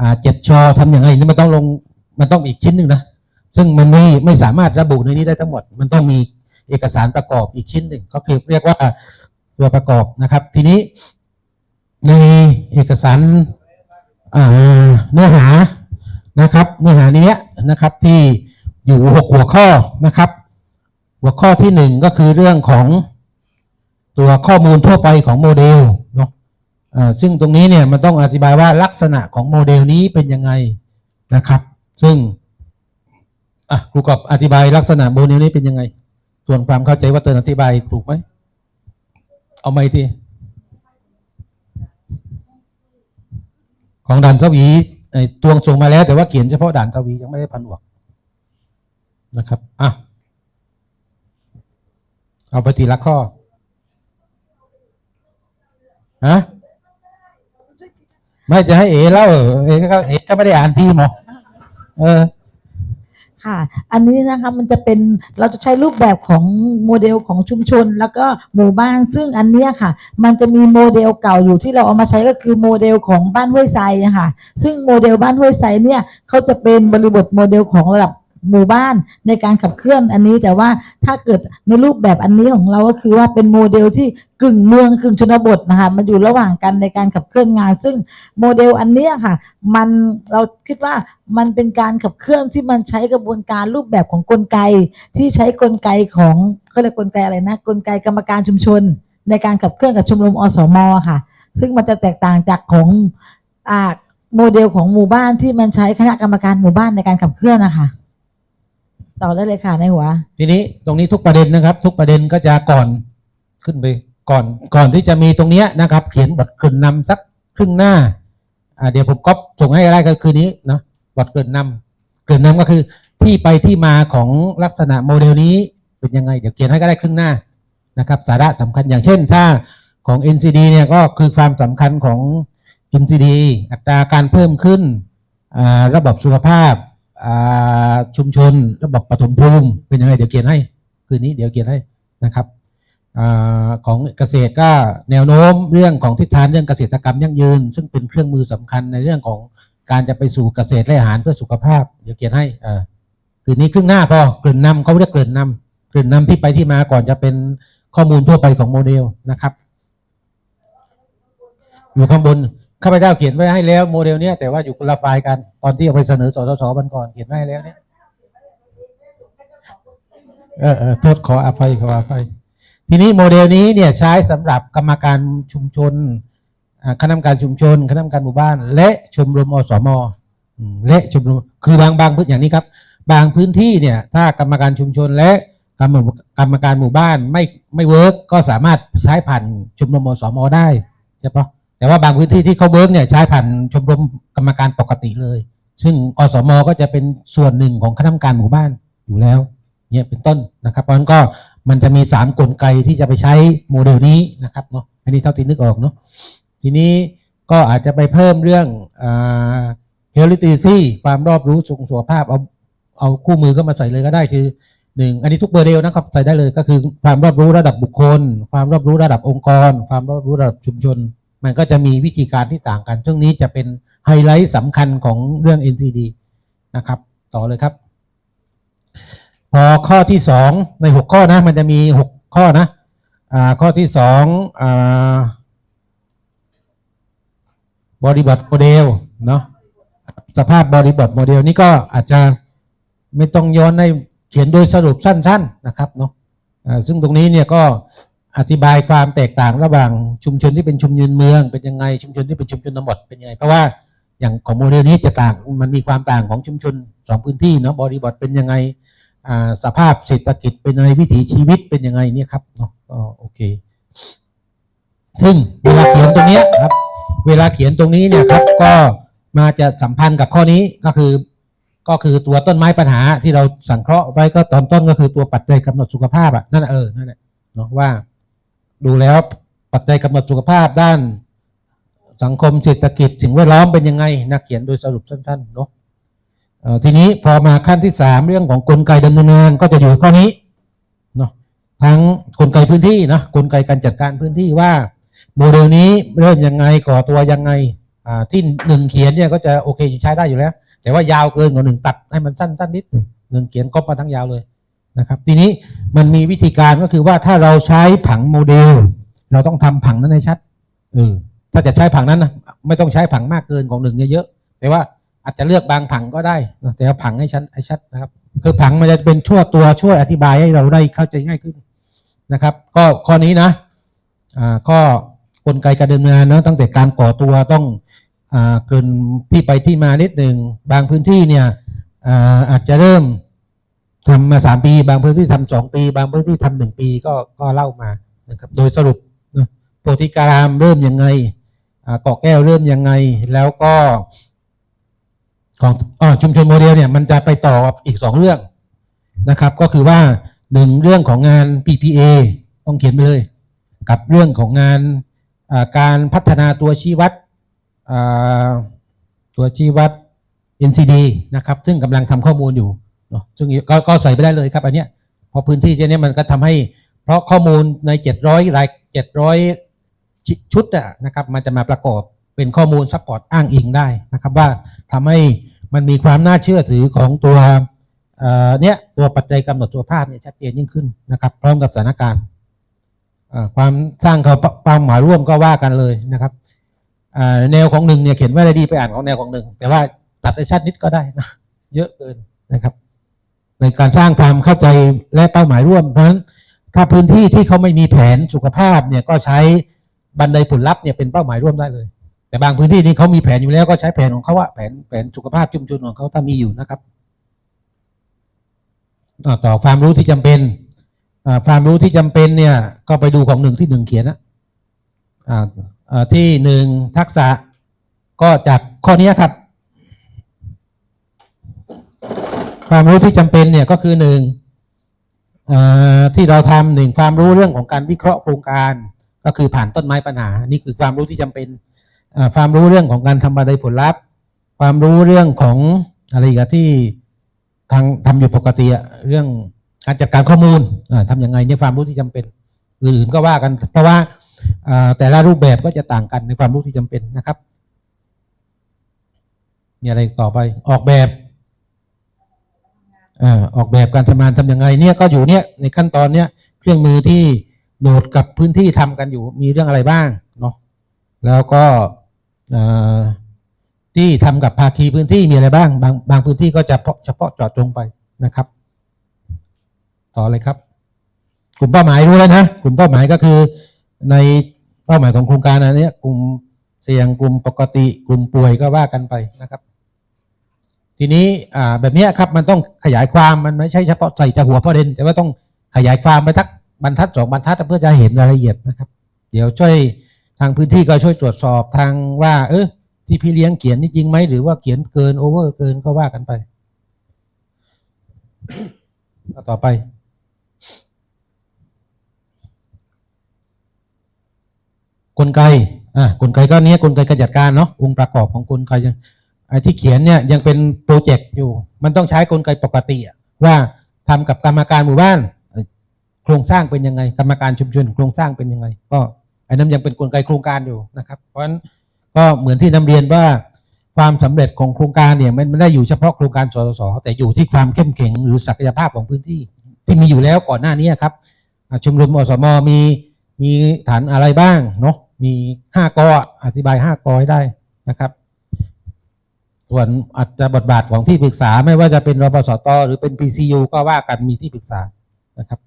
่าเจ็ดชอทำยังไงนี่มันต้องลงมันต้องอีกชิ้นหนึ่งนะซึ่งมันไม่ไม่สามารถระบุในนี้ได้ทั้งหมด มันต้องมีเอกสารประกอบอีกชิ้นหนึ่งก็คือเรียกว่าตัวประกอบนะครับ ทีนี้ในเอกสารเนื้อหานะครับ เนื้อหานี้นะครับที่อยู่หกหัวข้อนะครับ หัวข้อที่หนึ่งก็คือเรื่องของตัวข้อมูลทั่วไปของโมเดลเนาะ ซึ่งตรงนี้เนี่ยมันต้องอธิบายว่าลักษณะของโมเดลนี้เป็นยังไงนะครับ ซึ่งครูกอบอธิบายลักษณะโมเดลนี้เป็นยังไง ส่วนความเข้าใจว่าเตินอธิบายถูกไหม เอาไหมทีของด่านสวีไอตวงส่งมาแล้วแต่ว่าเขียนเฉพาะด่านสวียังไม่ได้พันหวกนะครับอะเอาไปทีละข้อฮะ ไม่จะให้เอเล่าเอก็เอก็ไม่ได้อ่านที่หมอเออ ค่ะ อันนี้นะคะมันจะเป็นเราจะใช้รูปแบบของโมเดลของชุมชน แล้วก็หมู่บ้านซึ่งอันเนี้ยค่ะ มันจะมีโมเดลเก่าอยู่ที่เราเอามาใช้ก็คือโมเดลของบ้านห้วยไซค่ะ ซึ่งโมเดลบ้านห้วยไซเนี่ยเขาจะเป็นบริบทโมเดลของระดับ หมู่บ้านในการขับเคลื่อนอันนี้แต่ว่าถ้าเกิดในรูปแบบอันนี้ของเราก็คือว่าเป็นโมเดลที่กึ่งเมืองกึ่งชนบทนะคะมันอยู่ระหว่างกันในการขับเคลื่อนงาน ซึ่งโมเดลอันนี้ค่ะ มันเราคิดว่ามันเป็นการขับเคลื่อนที่มันใช้กระบวนการรูปแบบของกลไก ที่ใช้กลไกของเขาเรียกกลไกอะไรนะกลไกกรรมการชุมชน ในการขับเคลื่อนกับชมรมอสมค่ะ ซึ่งมันจะแตกต่างจากของอ่าโมเดลของหมู่บ้านที่มันใช้คณะกรรมการหมู่บ้านในการขับเคลื่อนนะคะ ต่อได้เลยค่ะในหัว ทีนี้ตรงนี้ทุกประเด็นนะครับ ทุกประเด็นก็จะก่อนขึ้นไปก่อนก่อนที่จะมีตรงเนี้ยนะครับ เขียนบทเกริ่นนำสักครึ่งหน้าอ่าเดี๋ยวผมก๊อปส่งให้ได้ก็คือนี้นะบทเกริ่นนำเกริ่นนำก็คือที่ไปที่มาของลักษณะโมเดลนี้เป็นยังไง เดี๋ยวเขียนให้ก็ได้ครึ่งหน้านะครับ สาระสำคัญอย่างเช่น ถ้าของ NCD เนี่ยก็คือความสำคัญของ NCD อัตราการเพิ่มขึ้นระบบสุขภาพ ชุมชนระบบปฐมภูมิเป็นยังไงเดี๋ยวเขียนให้ คืนนี้เดี๋ยวเขียนให้นะครับอาของเกษตรก็แนวโน้มเรื่องของทิศทางเรื่องเกษตรกรรมยั่งยืน ซึ่งเป็นเครื่องมือสำคัญในเรื่องของการจะไปสู่เกษตรและอาหารเพื่อสุขภาพ เดี๋ยวเขียนให้อ่าคืนนี้ครึ่งหน้าพอเกริ่นนำเขาเรียกเกริ่นนำเกริ่นนำที่ไปที่มาก่อนจะเป็นข้อมูลทั่วไปของโมเดลนะครับ อยู่ข้างบน ข้าพเจ้าเขียนไว้ให้แล้วโมเดลเนี้ยแต่ว่าอยู่คนละไฟล์กันตอนที่เอาไปเสนอสสสบันก่อนเขียนไว้ให้แล้วเนี่ยเออเออโทษขออภัยขออภัย ทีนี้โมเดลนี้เนี่ยใช้สำหรับกรรมการชุมชนคณะกรรมการชุมชนคณะกรรมการหมู่บ้าน และชมรมอสมอืมและชมรมคือบางบางพื้นอย่างนี้ครับ บางพื้นที่เนี่ยถ้ากรรมการชุมชนและกรรมกรรมการหมู่บ้านไม่ไม่เวิร์กก็สามารถใช้ผ่านชมรมอสมได้ใช่ปะ แต่ว่าบางพื้นที่ที่เขาเวิร์กเนี่ยใช้ผ่านชมรมกรรมการปกติเลย ซึ่งอสมก็จะเป็นส่วนหนึ่งของคณะกรรมการหมู่บ้านอยู่แล้วเนี่ยเป็นต้นนะครับ เพราะฉะนั้นก็มันจะมีสามกลไกที่จะไปใช้โมเดลนี้นะครับเนาะอันนี้เท่าที่นึกออกเนาะทีนี้ก็อาจจะไปเพิ่มเรื่องอ่า healthy ความรอบรู้สุขสุขภาพเอาเอาคู่มือเข้ามาใส่เลยก็ได้คือหนึ่งอันนี้ทุกโมเดลนะครับใส่ได้เลยก็คือความรอบรู้ระดับบุคคล ความรอบรู้ระดับองค์กร ความรอบรู้ระดับชุมชน มันก็จะมีวิธีการที่ต่างกันซึ่งนี้จะเป็นไฮไลท์สำคัญของเรื่อง NCD นะครับ ต่อเลยครับ พอข้อที่สองในหกข้อนะ มันจะมีหกข้อนะอข้อที่สองอ่าบริบทโมเดลเนาะสภาพบริบทโมเดลนี้ก็อาจจะไม่ต้องย้อนให้เขียนโดยสรุปสั้น ๆนะครับเนาะซึ่งตรงนี้เนี่ยก็ อธิบายความแตกต่างระหว่างชุมชนที่เป็นชุมชนเมือง เป็นยังไงชุมชนที่เป็นชุมชนบทเป็นยังไง เพราะว่าอย่างของโมเดลนี้จะต่างมันมีความต่างของชุมชนสองพื้นที่เนาะบริบทเป็นยังไงสภาพเศรษฐกิจเป็นยังไงวิถีชีวิตเป็นยังไงเนี่ยครับเนาะก็โอเค ซึ่งเวลาเขียนตรงนี้ครับ เวลาเขียนตรงนี้เนี่ยครับ ก็มาจะสัมพันธ์กับข้อนี้ก็คือ ก็คือตัวต้นไม้ปัญหาที่เราสังเคราะห์ไว้ก็ตอนต้นก็คือตัวปัจจัยกำหนดสุขภาพอะนั่นเออนั่นแหละเนาะว่า ดูแล้วปัจจัยกำหนดสุขภาพด้าน สังคมเศรษฐกิจสิ่งแวดล้อมเป็นยังไงนักเขียนโดยสรุปสั้นๆเนาะทีนี้พอมาขั้นที่สามเรื่องของกลไกดำเนินงานก็จะอยู่ข้อนี้เนาะทั้งกลไกพื้นที่นะกลไกการจัดการพื้นที่ว่าโมเดลนี้เริ่มยังไงก่อตัวยังไงที่หนึ่งเขียนเนี่ยก็จะโอเคอยู่ใช้ได้อยู่แล้ว แต่ว่ายาวเกินกว่าหนึ่งตัดให้มันสั้นสั้นนิดหนึ่งหนึ่งเขียนก็มาทั้งยาวเลย นะครับทีนี้มันมีวิธีการก็คือว่าถ้าเราใช้ผังโมเดล เราต้องทำผังนั้นให้ชัดเออถ้าจะใช้ผังนั้นนะไม่ต้องใช้ผังมากเกินของหนึ่งเนี่ยเยอะแต่ว่าอาจจะเลือกบางผังก็ได้นะแต่ว่าผังให้ชัดให้ชัดนะครับ คือผังมันจะเป็นชั่วตัวช่วยอธิบายให้เราได้เข้าใจง่ายขึ้นนะครับ ก็ข้อนี้นะอ่าก็กลไกการดำเนินงานเนอะตั้งแต่การก่อตัวต้องอ่าเกินที่ไปที่มานิดหนึ่งบางพื้นที่เนี่ยอ่าอาจจะเริ่ม ทำมาสามปี บางพื้นที่ทำสองปี บางพื้นที่ทำหนึ่งปีก็ก็เล่ามานะครับ โดยสรุปโพธิการามเริ่มยังไงอ่าเกาะแก้วเริ่มยังไง แล้วก็ของอชุมชนโมเดลเนี่ยมันจะไปต่ออีกสองเรื่องนะครับ ก็คือว่าหนึ่งเรื่องของงาน PPA ต้องเขียนไปเลย กับเรื่องของงานการพัฒนาตัวชี้วัดตัวชี้วัด NCD นะครับ ซึ่งกำลังทำข้อมูลอยู่ เนาะซึ่งก็ก็ใส่ไปได้เลยครับอันเนี้ยเพราะพื้นที่เนี้ยมันก็ทำให้ เพราะข้อมูลใน 700ราย700 ชุดอะนะครับมันจะมาประกอบเป็นข้อมูลซัพพอร์ตอ้างอิงได้นะครับว่าทำให้มันมีความน่าเชื่อถือของตัวเนี้ยตัวปัจจัยกำหนดตัวภาพเนี่ยชัดเจนยิ่งขึ้นนะครับ พร้อมกับสถานการณ์ความสร้างเขาเป้าหมายร่วมก็ว่ากันเลยนะครับแนวของหนึ่งเนี่ยเขียนไว้ได้ดีไปอ่านของแนวของหนึ่งแต่ว่าตัดให้ชัดนิดก็ได้นะเยอะเกินนะครับ ในการสร้างความเข้าใจและเป้าหมายร่วม เพราะฉะนั้นถ้าพื้นที่ที่เขาไม่มีแผนสุขภาพเนี่ยก็ใช้บันไดผลลัพธ์เนี่ยเป็นเป้าหมายร่วมได้เลย แต่บางพื้นที่นี่เขามีแผนอยู่แล้วก็ใช้แผนของเขาอะแผนแผนสุขภาพชุมชนของเขาถ้ามีอยู่นะครับ ต่อความรู้ที่จำเป็นความรู้ที่จำเป็นเนี่ยก็ไปดูของหนึ่งที่หนึ่งเขียนนะที่หนึ่งทักษะก็จากข้อนี้ครับ ความรู้ที่จำเป็นเนี่ยก็คือหนึ่งที่เราทำหนึ่งความรู้เรื่องของการวิเคราะห์โครงการ ก็คือผ่านต้นไม้ปัญหา นี่คือความรู้ที่จำเป็นความรู้เรื่องของการทำบันไดผลลัพธ์ ความรู้เรื่องของอะไรกันที่ทางทำอยู่ปกติอะเรื่องการจัดการข้อมูลอ่าทำยังไงเนี่ยความรู้ที่จำเป็นอื่นก็ว่ากัน เพราะว่าแต่ละรูปแบบก็จะต่างกันในความรู้ที่จำเป็นนะครับ มีอะไรต่อไปออกแบบ ออกแบบการทำงานทำยังไงเนี่ยก็อยู่เนี่ยในขั้นตอนเนี้ยเครื่องมือที่โหนดกับพื้นที่ทำกันอยู่มีเรื่องอะไรบ้างเนาะแล้วก็ที่ทำกับภาคีพื้นที่มีอะไรบ้าง บางบางพื้นที่ก็จะเฉพาะเฉพาะจาะจงไปนะครับ ต่อเลยครับ กลุ่มเป้าหมายรู้แล้วนะกลุ่มเป้าหมายก็คือในเป้าหมายของโครงการอันนี้กลุ่มเสี่ยงกลุ่มปกติ กลุ่มป่วยก็ว่ากันไปนะครับ ทีนี้แบบนี้ครับมันต้องขยายความมันไม่ใช่เฉพาะใส่แต่หัวประเด็น แต่ว่าต้องขยายความไปทักบรรทัดสองบรรทัดเพื่อจะเห็นรายละเอียดนะครับ เดี๋ยวช่วยทางพื้นที่ก็ช่วยตรวจสอบทางว่า เออที่พี่เลี้ยงเขียนนี่จริงไหมหรือว่าเขียนเกินโอเวอร์เกินก็ว่ากันไปต่อไปกลไกอ่ากลไกก็เนี้ยกลไกการจัดการเนาะองค์ประกอบของกลไกยัง ไอ้ที่เขียนเนี่ยยังเป็นโปรเจกต์อยู่ มันต้องใช้กลไกปกติว่าทำกับกรรมการหมู่บ้าน โครงสร้างเป็นยังไง กรรมการชุมชนโครงสร้างเป็นยังไง ก็ไอ้นั้นยังเป็นกลไกโครงการอยู่นะครับ เพราะฉะนั้นก็เหมือนที่นำเรียนว่าความสำเร็จของโครงการเนี่ยมันไม่ได้อยู่เฉพาะโครงการสสสแต่อยู่ที่ความเข้มแข็งหรือศักยภาพของพื้นที่ที่มีอยู่แล้วก่อนหน้านี้ครับอ่าชมรมอสมมีมีฐานอะไรบ้างเนาะมีห้ากออธิบายห้ากอให้ได้นะครับ ส่วนอาจจะบทบาทของที่ปรึกษาไม่ว่าจะเป็นรปสตหรือเป็น PCU ก็ว่ากันมีที่ปรึกษานะครับ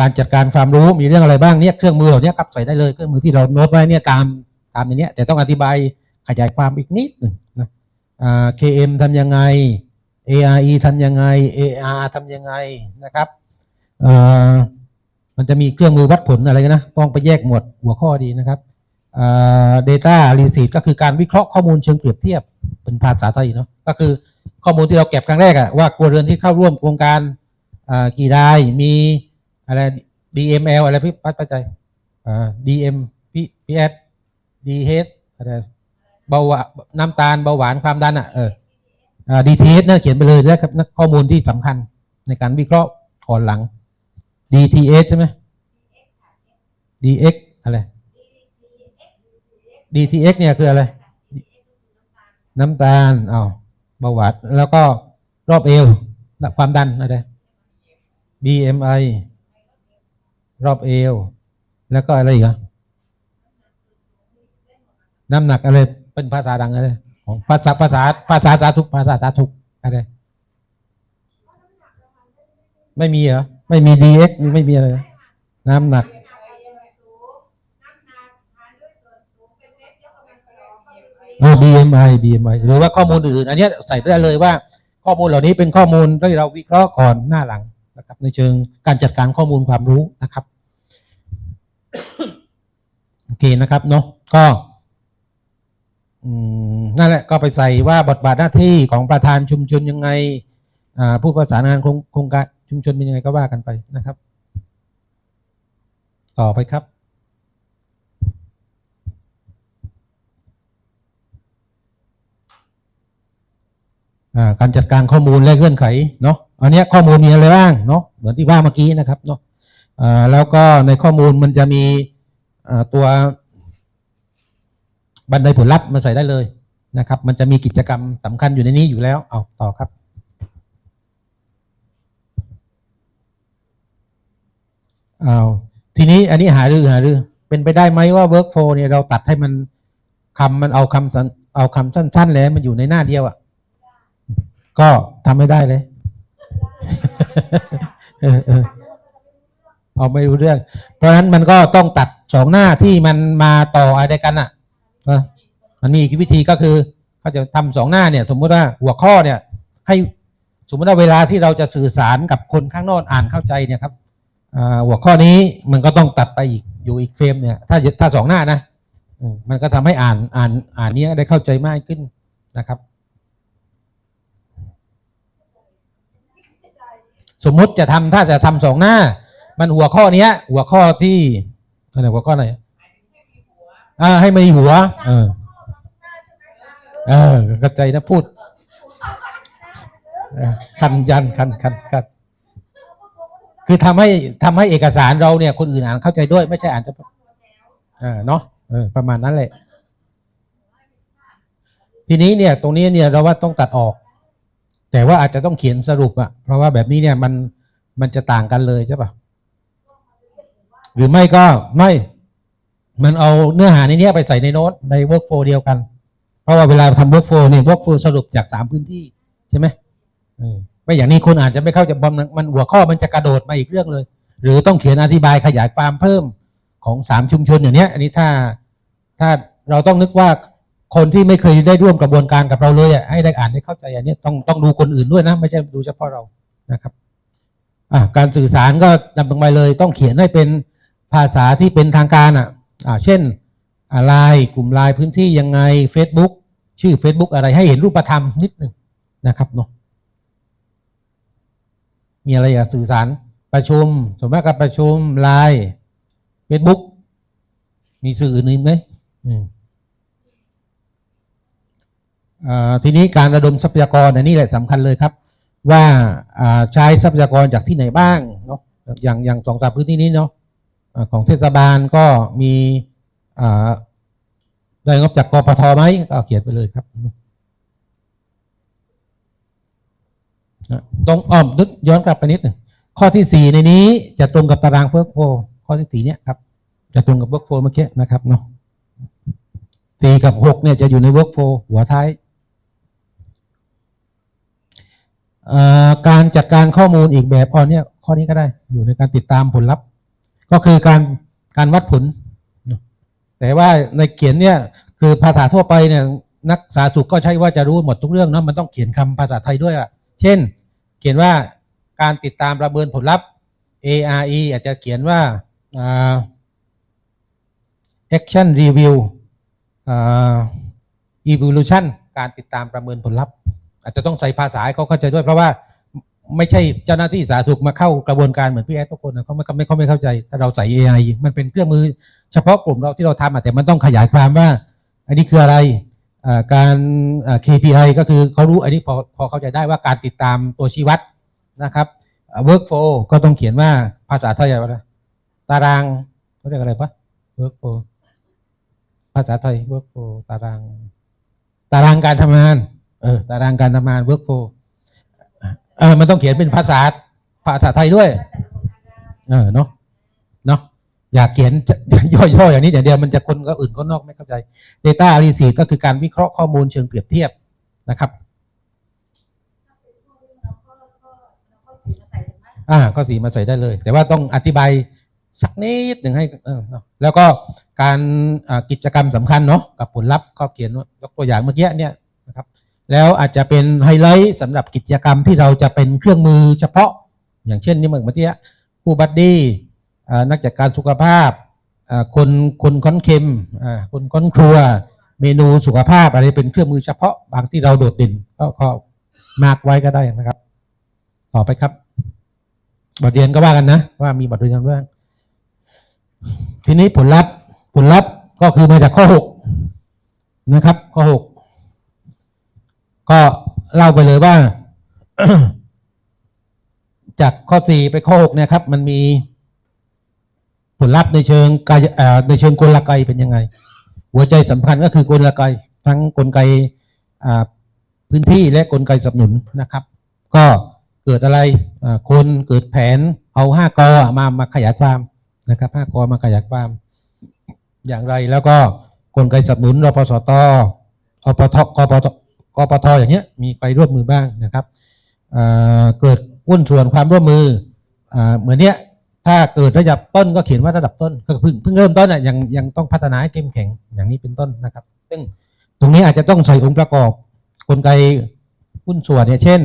การจัดการความรู้มีเรื่องอะไรบ้างเนี่ยเครื่องมือเหล่านี้ครับใส่ได้เลยเครื่องมือที่เราโน้ตไว้เนี่ยตามตามในเนี้ยแต่ต้องอธิบายขยายความอีกนิดหนึ่งนะ KM ทำยังไง ARE ทำยังไง AR ทำยังไงนะครับ มันจะมีเครื่องมือวัดผลอะไรกันนะ ต้องไปแยกหมวดหัวข้อดีนะครับอ่า data receipt ก็คือการวิเคราะห์ข้อมูลเชิงเปรียบเทียบเป็นภาษาไทยเนาะก็คือข้อมูลที่เราเก็บครั้งแรกอะว่าครัวเรือนที่เข้าร่วมโครงการอ่ากี่รายมีอะไร DML อะไรพี่ปัดปัจจัยอ่า DM พี่ PS DH อะไรเบาหวานน้ำตาลเบาหวานความดันอะเอออ่า DTH นั่นเขียนไปเลยแล้วครับข้อมูลที่สำคัญในการวิเคราะห์ก่อนหลัง DTH ใช่ไหม dx อะไร dtx เนี่ยคืออะไร น้ำตาลอ้าวเบาหวานแล้วก็รอบเอวความดันอะไร BMI รอบเอว แล้วก็อะไรอีกอะน้ำหนักอะไร เป็นภาษาดังอะไรของภาษาภาษาภาษาสาธุภาษาสาธุอะไร ไม่มีเหรอ ไม่มี dx ไม่มีอะไร น้ำหนักอ่า BMI BMI หรือว่าข้อมูลอื่น อันนี้ใส่ได้เลยว่าข้อมูลเหล่านี้เป็นข้อมูลที่เราวิเคราะห์ก่อนหน้าหลังนะครับ ในเชิงการจัดการข้อมูลความรู้นะครับโอเคนะครับเนาะก็นั่นแหละก็ไปใส่ว่าบทบาทหน้าที่ของประธานชุมชนยังไงผู้ประสานงานโครงโครงการ ชุมชนเป็นยังไงก็ว่ากันไปนะครับ ต่อไปครับ การจัดการข้อมูลและเงื่อนไขเนาะอันนี้ข้อมูลมีอะไรบ้างเนาะเหมือนที่ว่าเมื่อกี้นะครับเนาะแล้วก็ในข้อมูลมันจะมีตัวบันไดผลลัพธ์มาใส่ได้เลยนะครับ มันจะมีกิจกรรมสำคัญอยู่ในนี้อยู่แล้ว เอาต่อครับ เอาทีนี้อันนี้หารือหารือ เป็นไปได้ไหมว่า workflow เนี่ยเราตัดให้มันคำมันเอาคำสั้นเอาคำสั้น ๆ แล้วมันอยู่ในหน้าเดียวอะก็ทำไม่ได้เลยเอาไม่รู้เรื่อง เพราะฉะนั้นมันก็ต้องตัดสองหน้าที่มันมาต่ออะไรกันอะนะมันมีอีกวิธีก็คือเขาจะทำสองหน้าเนี่ย สมมุติว่าหัวข้อเนี่ย ให้สมมติว่าเวลาที่เราจะสื่อสารกับคนข้างนอกอ่านเข้าใจเนี่ยครับ หัวข้อนี้มันก็ต้องตัดไปอีกอยู่อีกเฟรมเนี่ยถ้าถ้าสองหน้านะมันก็ทำให้อ่านอ่านอ่านเนี้ยได้เข้าใจมากขึ้นนะครับ สมมุติจะทำถ้าจะทำสองหน้า มันหัวข้อเนี้ย หัวข้อที่อะไรหัวข้อไหนอ่าให้มีหัว เออเออเข้าใจนะพูด คันยันคันคันคัน คือทำให้ทำให้เอกสารเราเนี่ย คนอื่นอ่านเข้าใจด้วยไม่ใช่อ่านจะเออเนาะประมาณนั้นแหละ ทีนี้เนี่ย ตรงนี้เนี่ยเราว่าต้องตัดออก แต่ว่าอาจจะต้องเขียนสรุปอะเพราะว่าแบบนี้เนี่ยมันมันจะต่างกันเลยใช่ปะหรือไม่ก็ไม่ มันเอาเนื้อหาในเนี้ยไปใส่ในโน้ตใน workflow เดียวกัน เพราะว่าเวลาทำ workflow เนี่ย workflow สรุปจากสามพื้นที่ใช่ไหมเออ ไม่อย่างนี้คนอาจจะไม่เข้าใจมนมันหัวข้อมันจะกระโดดมาอีกเรื่องเลย หรือต้องเขียนอธิบายขยายความเพิ่มของสามชุมชนอย่างเนี้ย อันนี้ถ้าถ้าเราต้องนึกว่าคนที่ไม่เคยได้ร่วมกระบวนการกับเราเลยให้ได้อ่านได้เข้าใจอันนี้ต้องต้องดูคนอื่นด้วยนะ ไม่ใช่ดูเฉพาะเรานะครับการสื่อสารก็ดำลงไปเลยต้องเขียนให้เป็นภาษาที่เป็นทางการอะเช่นไลน์กลุ่มไลน์พื้นที่ยังไง Facebook ชื่อ Facebook อะไรให้เห็นรูปธรรมนิดหนึ่งนะครับเนาะ มีอะไรอยากสื่อสารประชุมสมมติกับประชุมไลน์ Facebook มีสื่ออื่นอีกไหมอ่าทีนี้การระดมทรัพยากรอันนี้แหละสำคัญเลยครับ ว่าใช้ทรัพยากรจากที่ไหนบ้างเนาะอย่างอย่างสองสามพื้นที่นี้เนาะของเทศบาลก็มีได้งบจากกพทไหมก็เขียนไปเลยครับอะ ตรงอ้อมนึกย้อนกลับไปนิดนึงข้อที่สี่ในนี้จะตรงกับตารางเวิร์กโฟข้อที่สี่เนี่ยครับ จะตรงกับเวิร์กโฟเมื่อกี้นะครับเนาะสี่กับหกเนี่ยจะอยู่ในเวิร์กโฟหัวท้ายการจัดการข้อมูลอีกแบบอ๋อเนี่ยข้อนี้ก็ได้อยู่ในการติดตามผลลัพธ์ ก็คือการการวัดผล แต่ว่าในเขียนเนี่ยคือภาษาทั่วไปเนี่ยนักสาธารณสุขก็ใช่ว่าจะรู้หมดทุกเรื่องเนาะมันต้องเขียนคำภาษาไทยด้วยอะ เช่น เขียนว่าการติดตามประเมินผลลัพธ์ ARE อาจจะเขียนว่า action review evolution การติดตามประเมินผลลัพธ์ อาจจะต้องใส่ภาษาให้เขาเข้าใจด้วยเพราะว่าไม่ใช่เจ้าหน้าที่สาธารณสุขมาเข้ากระบวนการเหมือนพี่แอดทุกคนนะเขาไม่เขาไม่เขาไม่เข้าใจถ้าเราใส่ AI มันเป็นเครื่องมือเฉพาะกลุ่มเราที่เราทำแต่มันต้องขยายความว่า อันนี้คืออะไร การ KPI ก็คือเขารู้อันนี้พอพอเข้าใจได้ว่าการติดตามตัวชี้วัดนะครับ workflow ก็ต้องเขียนว่าภาษาไทยว่าอะไรตารางเขาเรียกอะไรปะ workflow ภาษาไทย workflow ตาราง ตารางการทำงานเออตารางการทำงาน workflow เออมันต้องเขียนเป็นภาษาภาษาไทยด้วย เออเนาะเนาะ อยากเขียนย่อๆอย่างนี้อย่างเดียวมันจะคนก็อื่นคนนอกไม่เข้าใจ Data Analysis ก็คือการวิเคราะห์ข้อมูลเชิงเปรียบเทียบนะครับอ่าก็สีมาใส่ได้เลย แต่ว่าต้องอธิบายสักนิดหนึ่งให้แล้วก็การกิจกรรมสำคัญเนาะกับผลลัพธ์ก็เขียนยกตัวอย่างเมื่อกี้เนี่ยนะครับแล้วอาจจะเป็นไฮไลท์สำหรับกิจกรรมที่เราจะเป็นเครื่องมือเฉพาะ อย่างเช่นนี่เมื่อกี้ผู้บัดดี้ นักจัดการสุขภาพคนคนค้อนเค็มคนค้อนครัว เมนูสุขภาพอะไรเป็นเครื่องมือเฉพาะบางที่เราโดดเด่นก็ก็มาร์กไว้ก็ได้นะครับ ต่อไปครับบทเรียนก็ว่ากันนะ ว่ามีบทเรียนบ้างทีนี้ผลลัพธ์ผลลัพธ์ก็คือมาจากข้อหกนะครับ ข้อหกก็เล่าไปเลยว่า จากข้อสี่ไปข้อหกเนี่ยครับ มันมี ลลัพธ์ในเชิงกายในเชิงกลไกเป็นยังไง หัวใจสำคัญก็คือกลไกทั้งกลไกพื้นที่และกลไกสนับสนุนนะครับ ก็เกิดอะไรคนเกิดแผนเอาห้ากอมามาขยายความนะครับห้ากอมาขยายความ อย่างไรแล้วก็กลไกสนับสนุนรพสตอปทกปทกปทอย่างเงี้ยมีไปร่วมมือบ้างนะครับเกิดหุ้นส่วนความร่วมมืออเหมือนเนี้ย ถ้าเกิดระดับต้นก็เขียนว่าระดับต้นก็เพิ่งเพิ่งเริ่มต้นอะยังยังต้องพัฒนาให้เข้มแข็งอย่างนี้เป็นต้นนะครับ ซึ่งตรงนี้อาจจะต้องใส่องค์ประกอบกลไกหุ้นส่วนเนี่ยเช่น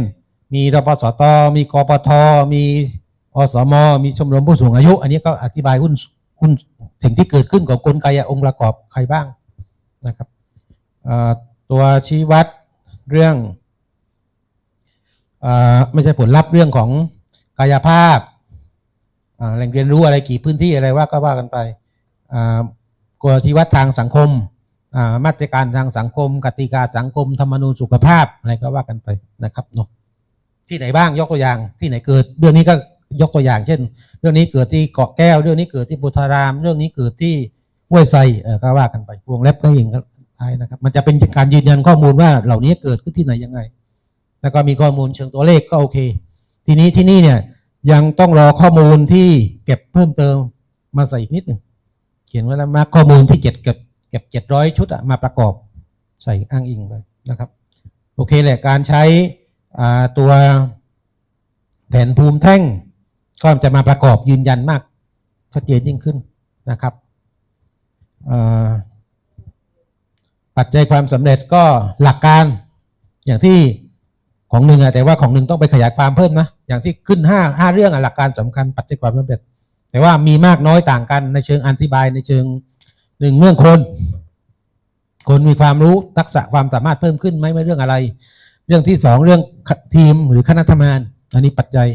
มีรพสตมีกปทมีอสมมีชมรมผู้สูงอายุ อันนี้ก็อธิบายหุ้นหุ้นสิ่งที่เกิดขึ้นของกลไกองค์ประกอบใครบ้างนะครับตัวชี้วัดเรื่องอไม่ใช่ผลลัพธ์เรื่องของกายภาพ แหล่งเรียนรู้อะไรกี่พื้นที่อะไรว่าก็ว่ากันไปกลชี้วัดทางสังคมมาตรการทางสังคม กติกาสังคม ธรรมนูญสุขภาพอะไรก็ว่ากันไปนะครับเนาะที่ไหนบ้างยกตัวอย่างที่ไหนเกิด เรื่องนี้ก็ยกตัวอย่าง เช่น เรื่องนี้เกิดที่เกาะแก้ว เรื่องนี้เกิดที่บุทาราม เรื่องนี้เกิดที่ห้วยไซก็ว่ากันไปวงเล็บก็ย่างท้ายนะครับ มันจะเป็นการยืนยันข้อมูลว่าเหล่านี้เกิดขึ้นที่ไหนยังไง แล้วก็มีข้อมูลเชิงตัวเลขก็โอเค ทีนี้ที่นี่เนี่ย ยังต้องรอข้อมูลที่เก็บเพิ่มเติมมาใส่อีกนิดหนึ่งเขียนไว้แล้วมาข้อมูลที่เก็บเก็บเก็บเจ็ดร้อยชุดอะมาประกอบใส่อ้างอิงไปนะครับ โอเคแหละการใช้ตัวแผนภูมิแท่งก็จะมาประกอบยืนยันมากชัดเจนยิ่งขึ้นนะครับปัจจัยความสำเร็จก็หลักการอย่างที่ ของหนึ่งอะแต่ว่าของหนึ่งต้องไปขยายความเพิ่มนะอย่างที่ขึ้นห้าห้าเรื่องอะหลักการสำคัญปัจจัยความสำเร็จแต่ว่ามีมากน้อยต่างกันในเชิงอธิบายในเชิงหนึ่งเรื่องคน คนมีความรู้ทักษะความสามารถเพิ่มขึ้นไหมไม่เรื่องอะไร เรื่องที่สองเรื่องทีมหรือคณะทำงาน อันนี้ปัจจัย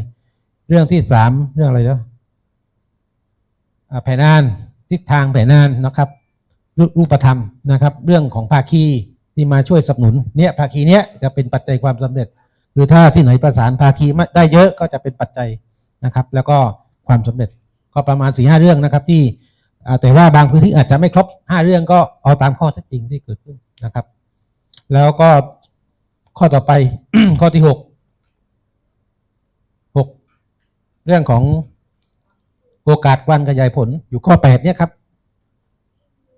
เรื่องที่สามเรื่องอะไรแล้วแผนงานทิศทางแผนงานนะครับ รูปธรรมนะครับ เรื่องของภาคีที่มาช่วยสนับสนุนเนี่ยภาคีเนี้ยจะเป็นปัจจัยความสำเร็จ คือถ้าที่ไหนประสานภาคีได้เยอะก็จะเป็นปัจจัยนะครับ แล้วก็ความสำเร็จก็ประมาณสี่ห้าเรื่องนะครับ ที่แต่ว่าบางพื้นที่อาจจะไม่ครบห้าเรื่องก็เอาตามข้อเท็จจริงที่เกิดขึ้นนะครับ แล้วก็ข้อต่อไปข้อที่หกหกเรื่องของโอกาสการขยายผลอยู่ข้อแปดเนี่ยครับ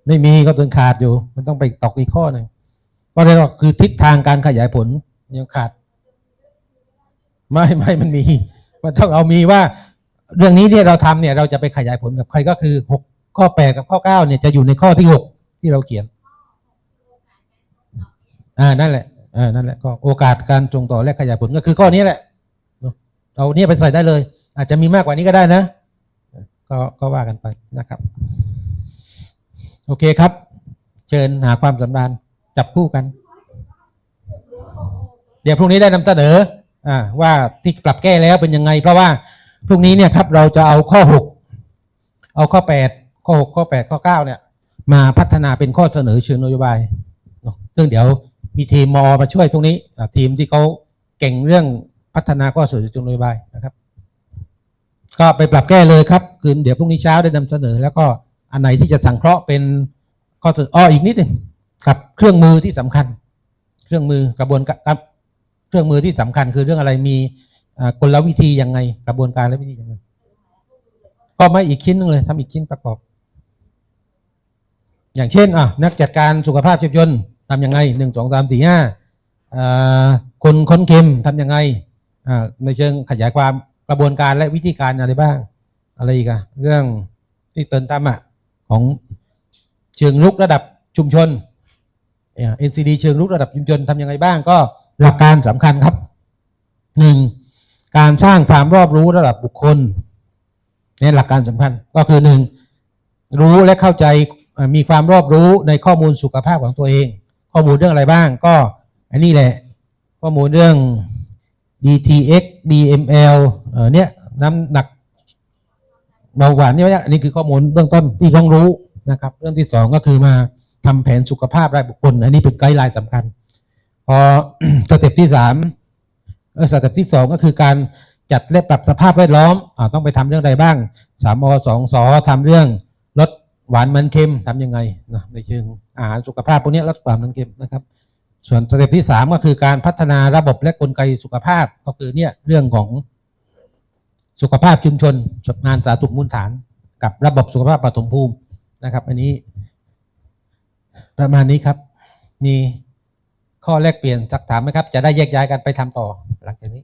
ไม่มีก็ตัวขาดอยู่ มันต้องไปตอกอีกข้อหนึ่งก็เรียกว่าคือทิศทางการขยายผลยังขาด ไม่ไม่มันมี มันต้องเอามีว่า เรื่องนี้เนี่ยเราทำเนี่ยเราจะไปขยายผลกับใครก็คือหกข้อแปดกับข้อเก้าเนี่ยจะอยู่ในข้อที่หกที่เราเขียน อ่านั่นแหละอ่านั่นแหละก็โอกาสการจงต่อและขยายผลก็คือข้อนี้แหละเอาเนี่ยไปใส่ได้เลย อาจจะมีมากกว่านี้ก็ได้นะ ก็ก็ว่ากันไปนะครับ โอเคครับ เชิญหาความสำราญจับคู่กัน เดี๋ยวพรุ่งนี้ได้นำเสนอ ว่าที่ปรับแก้แล้วเป็นยังไง เพราะว่าพรุ่งนี้เนี่ยครับเราจะเอาข้อหกเอาข้อแปดข้อหกข้อแปดข้อเก้าเนี่ยมาพัฒนาเป็นข้อเสนอเชิงนโยบายซึ่งเดี๋ยวมีทีมมอมาช่วยตรงนี้ทีมที่เขาเก่งเรื่องพัฒนาข้อเสนอจุนโยบายนะครับ ก็ไปปรับแก้เลยครับ คืนเดี๋ยวพรุ่งนี้เช้าได้นำเสนอ แล้วก็อันไหนที่จะสังเคราะห์เป็นข้อเสุดอ้ออีกนิดหนึ่งกับ เครื่องมือที่สำคัญ เครื่องมือกระบวนการ เครื่องมือที่สำคัญคือเรื่องอะไรมีกลวิธียังไง กระบวนการและวิธียังไงก็ไม่อีกชิ้นหนึงเลยทำอีกชิ้นประกอบ อย่างเช่นอะนักจัดการสุขภาพเชียบยนทำยังไงหนึ่งสองสามสี่ห้าคนค้นเค็มทำยังไงในเชิงขยายความกระบวนการและวิธีการอะไรบ้าง อะไรอีกอะเรื่องที่เตินตามอะของเชิงลุกระดับชุมชนเอ่อ NCD เชิงลุกระดับชุมชนทำยังไงบ้าง ก็ หลักการสำคัญครับหนึ่งการสร้างความรอบรู้ระดับบุคคลเนี่ยหลักการสำคัญก็คือหนึ่งรู้และเข้าใจมีความรอบรู้ในข้อมูลสุขภาพของตัวเอง ข้อมูลเรื่องอะไรบ้าง ก็อันนี้แหละ ข้อมูลเรื่อง DTX BML เออเนี่ยน้ำหนักเบาหวานเนี่ยอันนี้คือข้อมูลเบื้องต้นที่ต้องรู้นะครับ เรื่องที่สองก็คือมาทำแผนสุขภาพรายบุคคล อันนี้เป็นไกด์ไลน์สำคัญ พอสเต็ปที่สามสเต็ปที่สองก็คือการจัดและปรับสภาพแวดล้อมอต้องไปทำเรื่องใดบ้างสามอสองสอทำเรื่องลดหวานมันเค็มทำยังไงนะในเชิงอาหารสุขภาพพวกนี้ลดหวานมันเค็มนะครับ ส่วนสเต็ปที่สามก็คือการพัฒนาระบบและกลไกสุขภาพก็คือเนี่ยเรื่องของสุขภาพชุมชนงานสาธารณสุขมูลฐาน กับระบบสุขภาพปฐมภูมินะครับ อันนี้ ประมาณนี้ครับมี ข้อแลกเปลี่ยนสักถามไหมครับ จะได้แยกย้ายกันไปทำต่อหลังจากนี้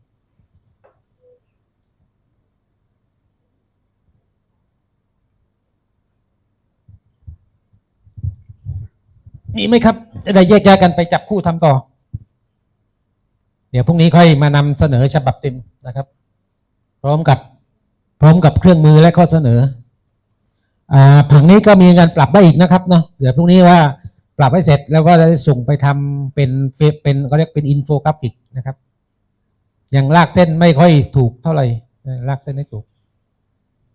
มีไหมครับ จะได้แยกย้ายกันไปจับคู่ทำต่อ เดี๋ยวพรุ่งนี้ค่อยมานำเสนอฉบับเต็มนะครับ พร้อมกับพร้อมกับเครื่องมือและข้อเสนออ่าผังนี้ก็มีการปรับได้อีกนะครับเนาะเดี๋ยวพรุ่งนี้ว่า ปรับให้เสร็จแล้วก็จะส่งไปทำเป็นเฟเป็นเขาเรียกเป็นอินโฟกราฟิกนะครับอย่างลากเส้นไม่ค่อยถูกเท่าไหร่ลากเส้นไม่ถูก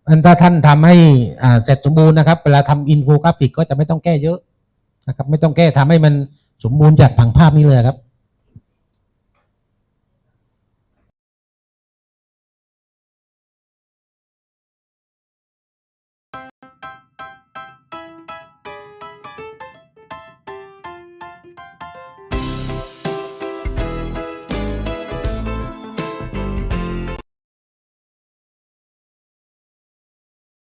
อันถ้าท่านทำให้อ่าเสร็จสมบูรณ์นะครับ เวลาทำอินโฟกราฟิกก็จะไม่ต้องแก้เยอะนะครับ ไม่ต้องแก้ทำให้มันสมบูรณ์จากผังภาพนี้เลยครับ